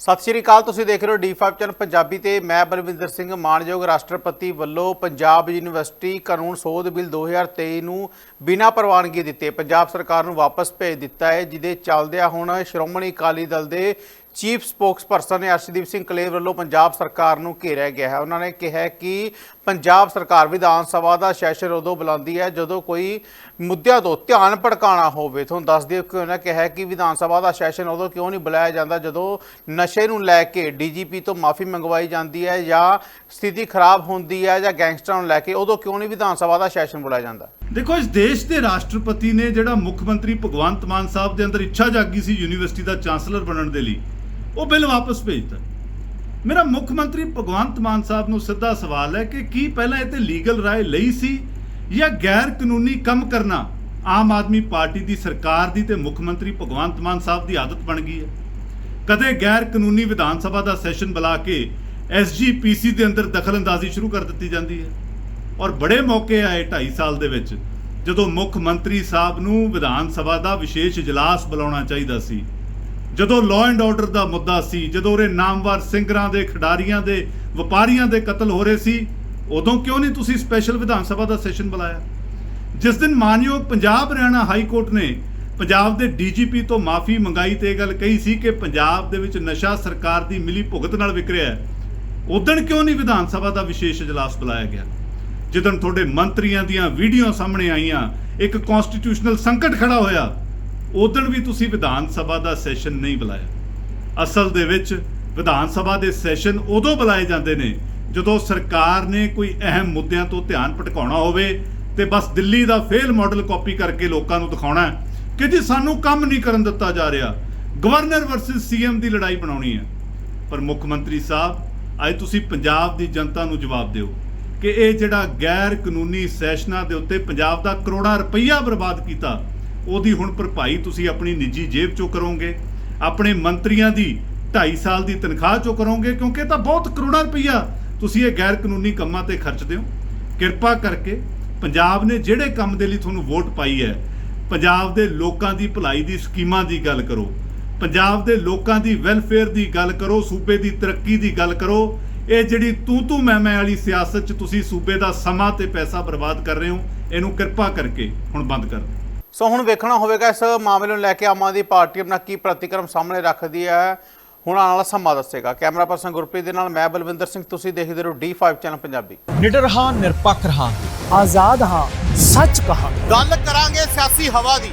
ਸਤਿ ਸ਼੍ਰੀ ਅਕਾਲ, ਤੁਸੀਂ ਦੇਖ ਰਹੇ ਹੋ D5 ਚੈਨਲ ਪੰਜਾਬੀ ਤੇ ਮੈਂ ਬਲਵਿੰਦਰ ਸਿੰਘ ਮਾਨਯੋਗ ਰਾਸ਼ਟਰਪਤੀ ਵੱਲੋਂ ਪੰਜਾਬ ਯੂਨੀਵਰਸਿਟੀ ਕਾਨੂੰਨ ਸੋਧ ਬਿੱਲ 2023 ਨੂੰ ਬਿਨਾਂ ਪ੍ਰਵਾਨਗੀ ਦਿੱਤੇ ਪੰਜਾਬ ਸਰਕਾਰ ਨੂੰ ਵਾਪਸ ਭੇਜ ਦਿੱਤਾ ਹੈ, ਜਿਹਦੇ ਚੱਲਦਿਆਂ ਹੁਣ ਸ਼੍ਰੋਮਣੀ ਅਕਾਲੀ ਦਲ ਦੇ ਚੀਫ ਸਪੋਕਸਪਰਸਨ ਅਰਸ਼ਦੀਪ ਸਿੰਘ ਕਲੇਰ ਵੱਲੋਂ ਪੰਜਾਬ ਸਰਕਾਰ ਨੂੰ ਘੇਰਿਆ ਗਿਆ ਹੈ। ਉਹਨਾਂ ਨੇ ਕਿਹਾ ਕਿ ਪੰਜਾਬ ਸਰਕਾਰ ਵਿਧਾਨ ਸਭਾ ਦਾ ਸੈਸ਼ਨ ਉਦੋਂ ਬੁਲਾਉਂਦੀ ਹੈ ਜਦੋਂ ਕੋਈ ਮੁੱਦਿਆਂ ਤੋਂ ਧਿਆਨ ਭਟਕਾਉਣਾ ਹੋਵੇ। ਤੁਹਾਨੂੰ ਦੱਸ ਦਿਓ ਕਿ ਉਹਨਾਂ ਕਿਹਾ ਕਿ ਵਿਧਾਨ ਸਭਾ ਦਾ ਸੈਸ਼ਨ ਉਦੋਂ ਕਿਉਂ ਨਹੀਂ ਬੁਲਾਇਆ ਜਾਂਦਾ ਜਦੋਂ ਨਸ਼ੇ ਨੂੰ ਲੈ ਕੇ ਡੀਜੀਪੀ ਤੋਂ ਮਾਫੀ ਮੰਗਵਾਈ ਜਾਂਦੀ ਹੈ ਜਾਂ ਸਥਿਤੀ ਖਰਾਬ ਹੁੰਦੀ ਹੈ ਜਾਂ ਗੈਂਗਸਟਰਾਂ ਨੂੰ ਲੈ ਕੇ ਉਦੋਂ ਕਿਉਂ ਨਹੀਂ ਵਿਧਾਨ ਸਭਾ ਦਾ ਸੈਸ਼ਨ ਬੁਲਾਇਆ ਜਾਂਦਾ? ਦੇਖੋ, ਇਸ ਦੇਸ਼ ਦੇ ਰਾਸ਼ਟਰਪਤੀ ਨੇ ਜਿਹੜਾ ਮੁੱਖ ਮੰਤਰੀ ਭਗਵੰਤ ਮਾਨ ਸਾਹਿਬ ਦੇ ਅੰਦਰ ਇੱਛਾ ਜਾਗੀ ਸੀ ਯੂਨੀਵਰਸਿਟੀ ਦਾ ਚਾਂਸਲਰ ਬਣਨ ਦੇ ਲਈ, ਉਹ ਬਿੱਲ ਵਾਪਸ ਭੇਜਤਾ। ਮੇਰਾ ਮੁੱਖ ਮੰਤਰੀ ਭਗਵੰਤ ਮਾਨ ਸਾਹਿਬ ਨੂੰ ਸਿੱਧਾ ਸਵਾਲ ਹੈ ਕਿ ਕੀ ਪਹਿਲਾਂ ਇਹ ਤੇ ਲੀਗਲ ਰਾਏ ਲਈ ਸੀ ਜਾਂ ਗੈਰ ਕਾਨੂੰਨੀ ਕੰਮ ਕਰਨਾ ਆਮ ਆਦਮੀ ਪਾਰਟੀ ਦੀ ਸਰਕਾਰ ਦੀ ਤੇ ਮੁੱਖ ਮੰਤਰੀ ਭਗਵੰਤ ਮਾਨ ਸਾਹਿਬ ਦੀ ਆਦਤ ਬਣ ਗਈ ਹੈ? ਕਦੇ ਗੈਰ ਕਾਨੂੰਨੀ ਵਿਧਾਨ ਸਭਾ ਦਾ ਸੈਸ਼ਨ ਬੁਲਾ ਕੇ ਐਸਜੀਪੀਸੀ ਦੇ ਅੰਦਰ ਦਖਲਅੰਦਾਜ਼ੀ ਸ਼ੁਰੂ ਕਰ ਦਿੱਤੀ ਜਾਂਦੀ ਹੈ? ਔਰ ਬੜੇ ਮੌਕੇ ਆਏ 2.5 ਸਾਲ ਦੇ ਵਿੱਚ ਜਦੋਂ ਮੁੱਖ ਮੰਤਰੀ ਸਾਹਿਬ ਨੂੰ ਵਿਧਾਨ ਸਭਾ ਦਾ ਵਿਸ਼ੇਸ਼ ਇਜਲਾਸ ਬੁਲਾਉਣਾ ਚਾਹੀਦਾ ਸੀ ਜਦੋਂ ਲਾਅ ਐਂਡ ਆਰਡਰ ਦਾ ਮੁੱਦਾ ਸੀ, ਜਦੋਂ ਉਹਰੇ ਨਾਮਵਰ ਸਿੰਗਰਾਂ ਦੇ, ਖਿਡਾਰੀਆਂ ਦੇ, ਵਪਾਰੀਆਂ ਦੇ ਕਤਲ ਹੋ ਰਹੇ ਸੀ, ਉਦੋਂ ਕਿਉਂ ਨਹੀਂ ਤੁਸੀਂ ਸਪੈਸ਼ਲ ਵਿਧਾਨ ਸਭਾ ਦਾ ਸੈਸ਼ਨ ਬੁਲਾਇਆ? ਜਿਸ ਦਿਨ ਮਾਨਯੋਗ ਪੰਜਾਬ ਹਰਿਆਣਾ ਹਾਈ ਕੋਰਟ ਨੇ ਪੰਜਾਬ ਦੇ ਡੀਜੀਪੀ ਤੋਂ ਮਾਫੀ ਮੰਗਾਈ ਤੇ ਇਹ ਗੱਲ ਕਹੀ ਸੀ ਕਿ ਪੰਜਾਬ ਦੇ ਵਿੱਚ ਨਸ਼ਾ ਸਰਕਾਰ ਦੀ ਮਿਲੀ ਭੁਗਤ ਨਾਲ ਵਿਕਰਿਆ ਰਿਹਾ ਹੈ, ਉਦੋਂ ਕਿਉਂ ਨਹੀਂ ਵਿਧਾਨ ਸਭਾ ਦਾ ਵਿਸ਼ੇਸ਼ ਇਜਲਾਸ ਬੁਲਾਇਆ ਗਿਆ? ਜਦੋਂ ਤੁਹਾਡੇ ਮੰਤਰੀਆਂ ਦੀਆਂ ਵੀਡੀਓ ਸਾਹਮਣੇ ਆਈਆਂ, ਇੱਕ ਕਨਸਟੀਟਿਊਸ਼ਨਲ ਸੰਕਟ ਖੜਾ ਹੋਇਆ ਉਦੋਂ ਵੀ ਤੁਸੀਂ ਵਿਧਾਨ ਸਭਾ ਦਾ ਸੈਸ਼ਨ ਨਹੀਂ ਬੁਲਾਇਆ। ਅਸਲ ਦੇ ਵਿੱਚ ਵਿਧਾਨ ਸਭਾ ਦੇ ਸੈਸ਼ਨ ਉਦੋਂ ਬੁਲਾਏ ਜਾਂਦੇ ਨੇ ਜਦੋਂ ਸਰਕਾਰ ਨੇ ਕੋਈ ਅਹਿਮ ਮੁੱਦਿਆਂ ਤੋਂ ਧਿਆਨ ਭਟਕਾਉਣਾ ਹੋਵੇ ਤੇ ਬਸ ਦਿੱਲੀ ਦਾ ਫੇਲ ਮਾਡਲ ਕਾਪੀ ਕਰਕੇ ਲੋਕਾਂ ਨੂੰ ਦਿਖਾਉਣਾ ਕਿ ਜੀ ਸਾਨੂੰ ਕੰਮ ਨਹੀਂ ਕਰਨ ਦਿੱਤਾ ਜਾ ਰਿਹਾ। ਗਵਰਨਰ ਵਰਸਸ ਸੀਐਮ ਦੀ ਲੜਾਈ ਬਣਾਉਣੀ ਹੈ। ਪਰ ਮੁੱਖ ਮੰਤਰੀ ਸਾਹਿਬ, ਅੱਜ ਤੁਸੀਂ ਪੰਜਾਬ ਦੀ ਜਨਤਾ ਨੂੰ ਜਵਾਬ ਦਿਓ ਕਿ ਇਹ ਜਿਹੜਾ ਗੈਰ ਕਾਨੂੰਨੀ ਸੈਸ਼ਨਾਂ ਦੇ ਉੱਤੇ ਪੰਜਾਬ ਦਾ ਕਰੋੜਾਂ ਰੁਪਈਆ ਬਰਬਾਦ ਕੀਤਾ ਉਹਦੀ ਹੁਣ ਭਰਪਾਈ ਤੁਸੀਂ ਆਪਣੀ ਨਿੱਜੀ ਜੇਬ ਚੋਂ ਕਰੋਗੇ, ਆਪਣੇ ਮੰਤਰੀਆਂ ਦੀ 2.5 ਸਾਲ ਦੀ ਤਨਖਾਹ ਚੋਂ ਕਰੋਗੇ, ਕਿਉਂਕਿ ਇਹ ਤਾਂ ਬਹੁਤ ਕਰੋੜਾਂ ਰੁਪਈਆ ਤੁਸੀਂ ਇਹ ਗੈਰ ਕਾਨੂੰਨੀ ਕੰਮਾਂ ਤੇ ਖਰਚਦੇ ਹੋ ਕਿਰਪਾ ਕਰਕੇ ਪੰਜਾਬ ਨੇ ਜਿਹੜੇ ਕੰਮ ਦੇ ਲਈ ਤੁਹਾਨੂੰ ਵੋਟ ਪਾਈ ਹੈ, ਪੰਜਾਬ ਦੇ ਲੋਕਾਂ ਦੀ ਭਲਾਈ ਦੀ ਸਕੀਮਾਂ ਦੀ ਗੱਲ ਕਰੋ, ਪੰਜਾਬ ਦੇ ਲੋਕਾਂ ਦੀ ਵੈਲਫੇਅਰ ਦੀ ਗੱਲ ਕਰੋ, ਸੂਬੇ ਦੀ ਤਰੱਕੀ ਦੀ ਗੱਲ ਕਰੋ, ਇਹ ਜਿਹੜੀ ਤੂੰ ਤੂੰ ਮੈਂ ਮੈਂ ਵਾਲੀ ਸਿਆਸਤ 'ਚ ਤੁਸੀਂ ਸੂਬੇ ਦਾ ਸਮਾਂ ਤੇ ਪੈਸਾ ਬਰਬਾਦ ਕਰ ਰਹੇ ਹੋ, ਇਹਨੂੰ ਕਿਰਪਾ ਕਰਕੇ ਹੁਣ ਬੰਦ ਕਰ ਦਿਓ। ਸੋ ਹੁਣ ਵੇਖਣਾ ਹੋਵੇਗਾ ਇਸ ਮਾਮਲੇ ਨੂੰ ਲੈ ਕੇ ਆਮ ਆਦਮੀ ਪਾਰਟੀ ਆਪਣਾ ਕੀ ਪ੍ਰਤੀਕਰਮ ਸਾਹਮਣੇ ਰੱਖਦੀ ਹੈ। ਹੁਣ ਆਉਣ ਵਾਲਾ ਸਮਾਂ ਦੱਸੇਗਾ। ਕੈਮਰਾ ਪਰਸਨ ਗੁਰਪ੍ਰੀਤ ਦੇ ਨਾਲ ਮੈਂ ਬਲਵਿੰਦਰ ਸਿੰਘ ਤੁਸੀਂ ਦੇਖਦੇ ਰਹੋ D5 ਚੈਨਲ ਪੰਜਾਬੀ। ਨਿਡਰ ਹਾਂ ਨਿਰਪੱਖ ਰਹਾਂਗੇ। ਆਜ਼ਾਦ ਹਾਂ ਸੱਚ ਕਹਾ ਗੱਲ ਕਰਾਂਗੇ ਸਿਆਸੀ ਹਵਾ ਦੀ।